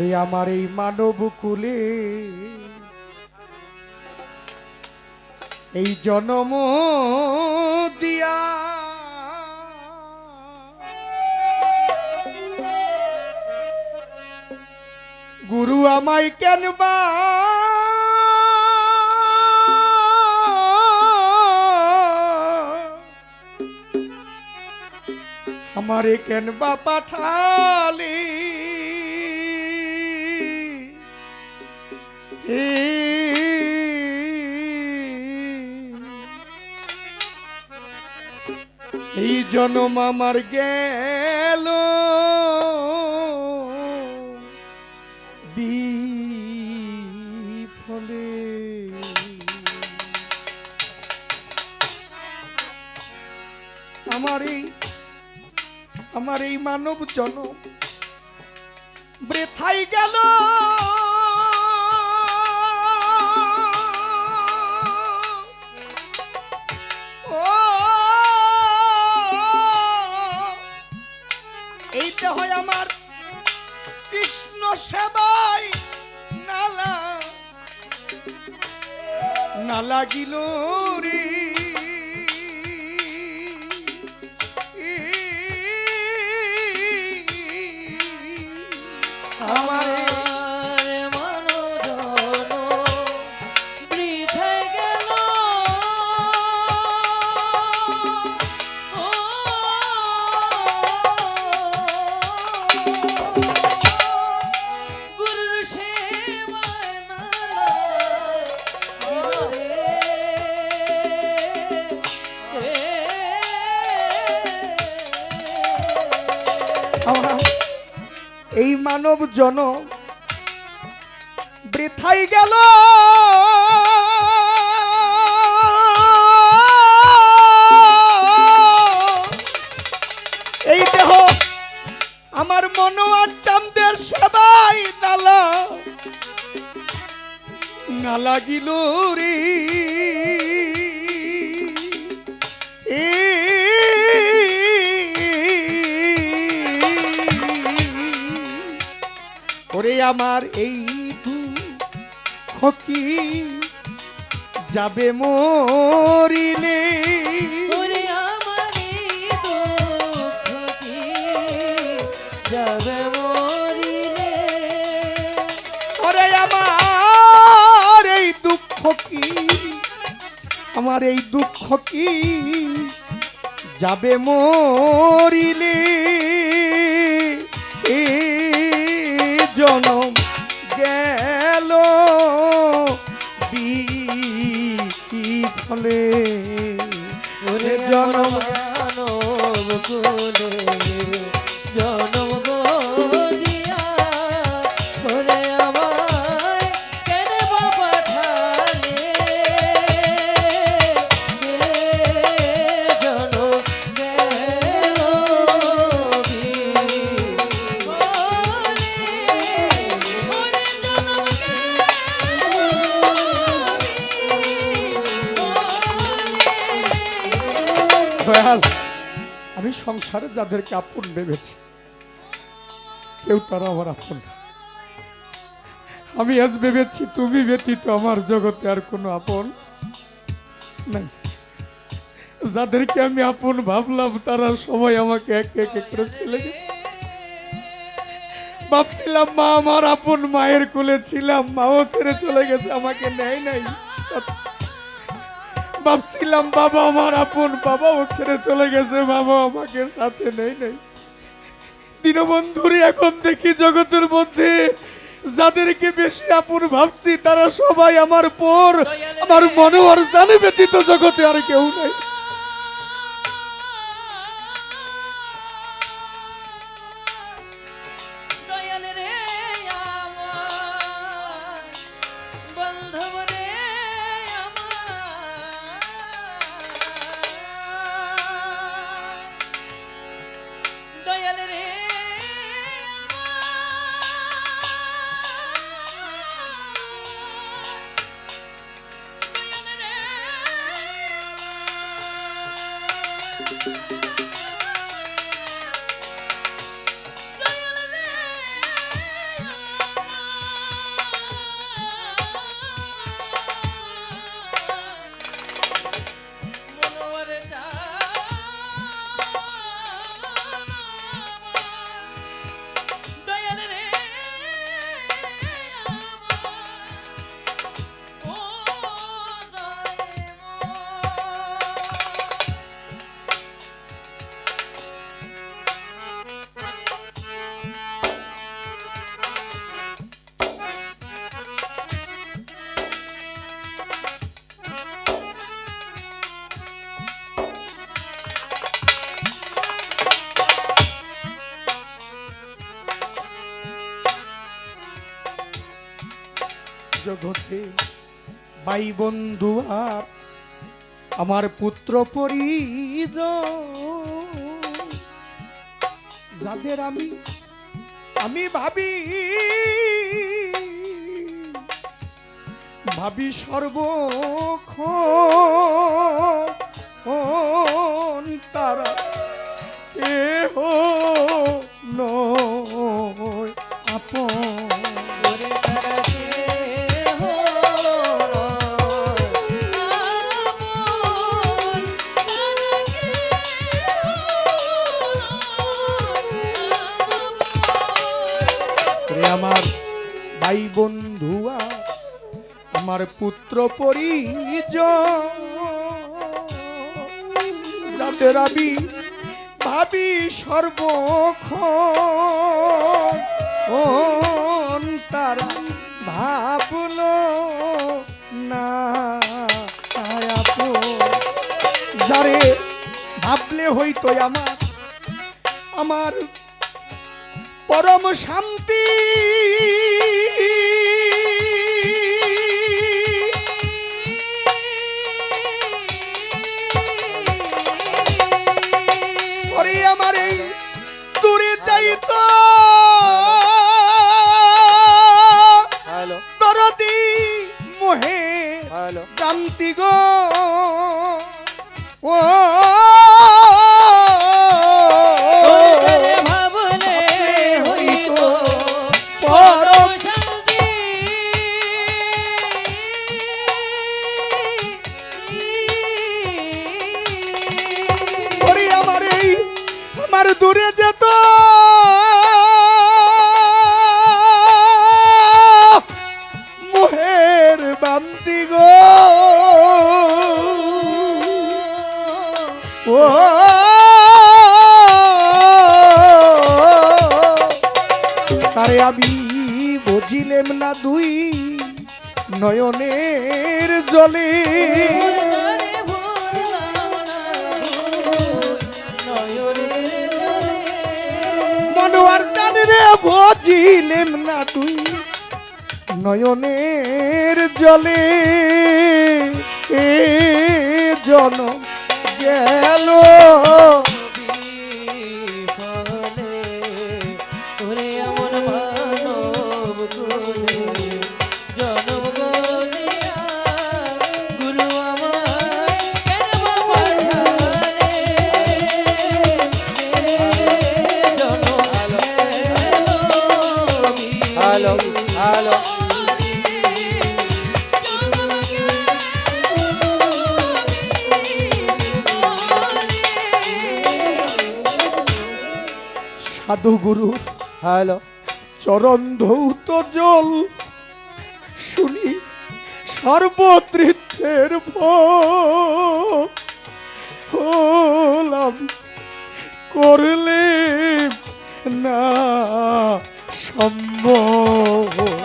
রে আমার এই মানব কুলে। এই জনম দিয়া গুরু আমায় কেন বা আমারে কেন বা পাঠালি? এই জনম আমার গেল। বিফলে। আমার এই আমার এই মানব জনম বৃথাই গেল। হয় আমার। কৃষ্ণ সেবাই নালা। না লাগিল মানব জন বৃথাই গেল। এই দুঃখ কি যাবে মরিলে। যাবে মরিলে। ওরে আমার এই দুঃখ কি আমার এই দুঃখ কি যাবে মরিলে। জনম কুলে। সংসারে যাদেরকে আপন ভেবেছি, কেউ তারা আমার আপন আমি আজ ভেবেছি তুমি ব্যতীত আমার জগতে আর কোনো আপন নাই। যাদেরকে আমি আপন ভাবলাম, তারা সবাই আমাকে এক এক করে ছেলে গেছে ভাবছিলাম, মা আমার আপন, মায়ের কোলে ছিলাম, মাও ছেড়ে চলে গেছে, আমাকে নেয় নাই। ভাবছিলাম বাবা আমার আপন বাবা ও ছেড়ে চলে গেছে। বাবা আমাকে সাথে নেই নেই। দীনবন্ধুরই এখন দেখি জগতের মধ্যে যাদেরকে বেশি আপন ভাবছি তারা সবাই আমার পর। আমার মনোহর জানে ব্যতীত জগতে আর কেউ নাই। なるほど。ভাই বন্ধু আর আমার পুত্র পরিজ যাদের আমি আমি ভাবি ভাবি সর্বক্ষণ তারা কেহ আমার ভাই বন্ধুয়া, আমার পুত্র পরিজ যাদের আমি ভাবি সর্বক্ষণ তারা ভাবল না। যারে ভাবলে হইতো আমার আমার পরম শান্তি। নয়নের জলে। মনোয়ার জান রে বুঝিলেম না তুই নয়নের জলে। এ জন গেল। সাধু গুরু। হ্যালো। চরণ ধৌত জল শুনি সর্বতৃত্বের ভোলাম করলে না সম্ভব।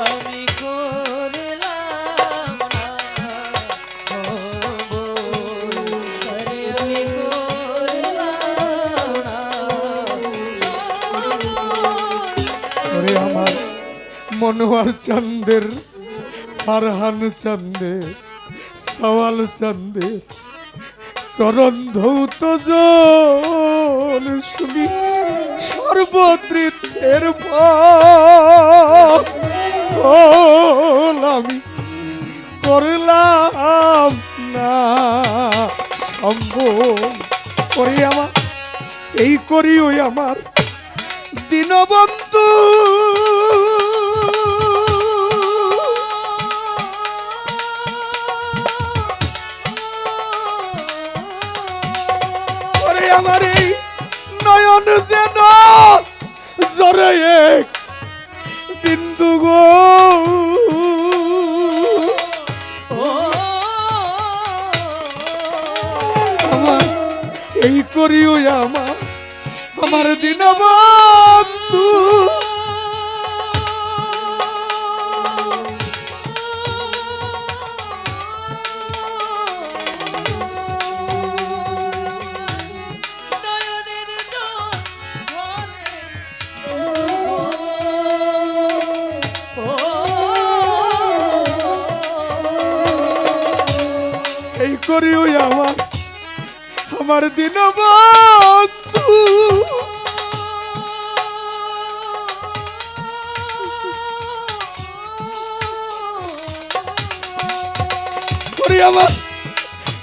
মনোয়ার চান্দের ফারহান চান্দের সওয়াল চান্দের চরণ ধৌত শুনি সর্বতৃত্বের আমি করলাম না সম্ভব করি আমার এই করি ওই আমার দীনবন্ধু। আমার এই নয়ন যেন জরে এক বিন্দু গো। আমার এই করিও আমার আমার দীনবন্ধু। নয়নের এই করিও আমার আমার দিন বন্ধু আমার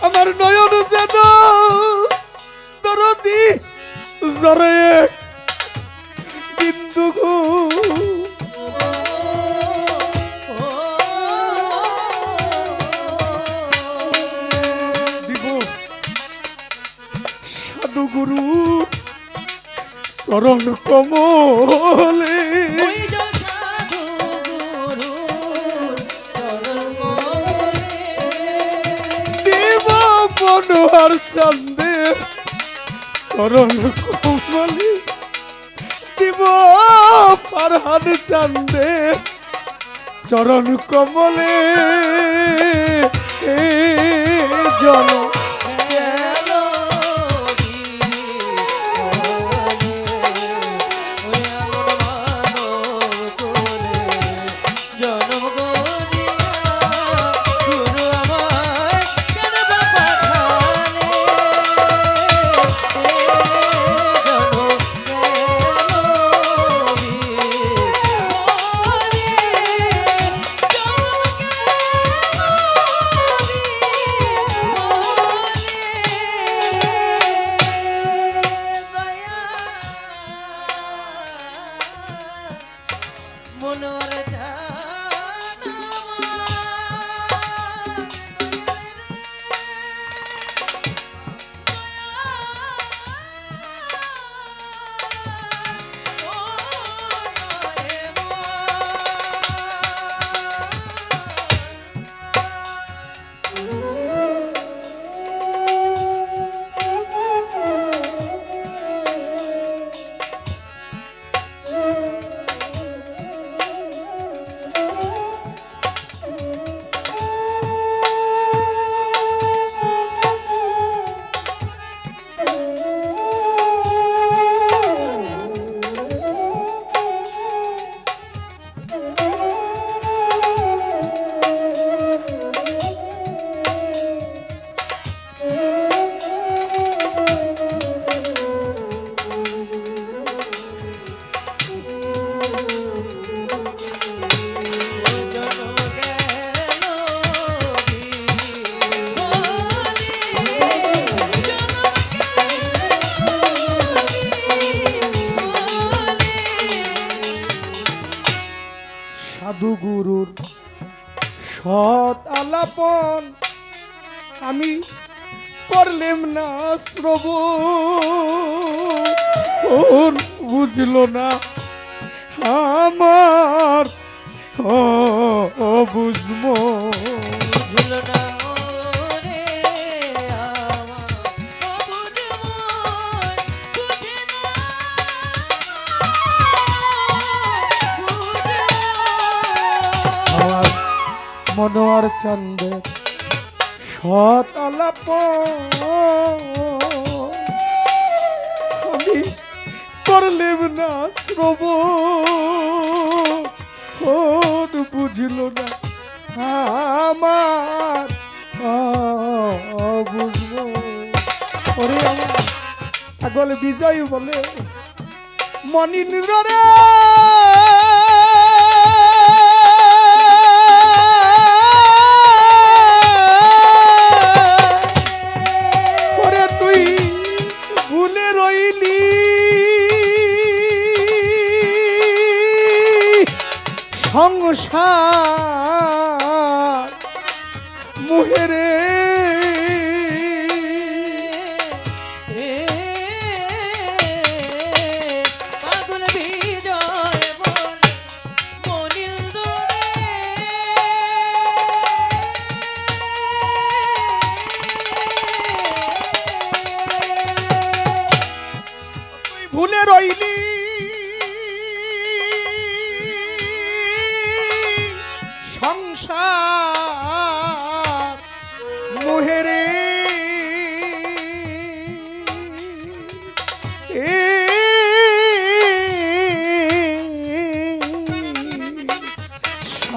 আমার নয়ন যেন দরদি জরে এক গুরু চরণ কমলে। মনোহর চন্দের চরণ কমলে। দিব ফারহান চন্দের চরণ কমলে। জন মনোর সাধু আমি করলেম না শ্রবণ বুঝল না আমার ও বুঝব বুঝল না মন। মনোয়ার চন্দ্রের সৎ আলাপ আমি করলেম না শ্রব। বুঝল না আমার বুঝব ওরে আমার আগলে বিজয় বলে মনিন্দ্র রে সংসার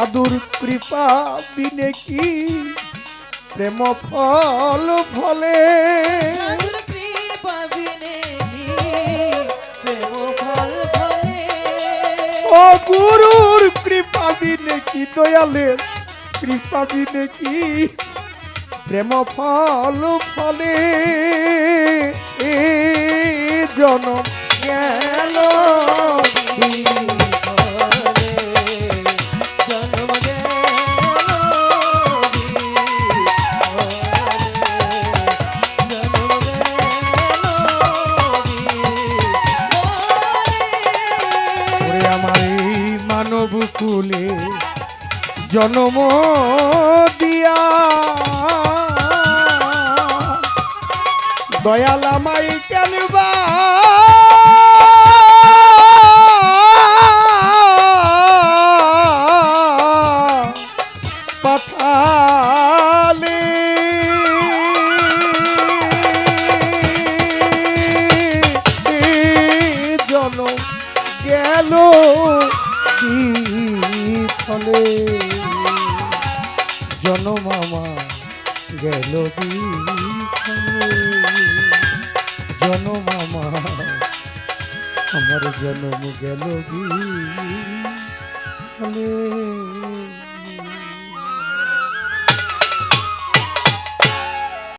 সাধুর কৃপা বিনে কি? প্রেম ফল ফলে। ও গুরুর কৃপা বিনে কি দয়ালের কৃপা বিনে কি? প্রেম ফল ফলে। এ জনম গেল। জনম দিয়া। দয়াল আমাই কেন বা? জন গেল কি কি ফলে জনমামা আমার জনম গেল ফলে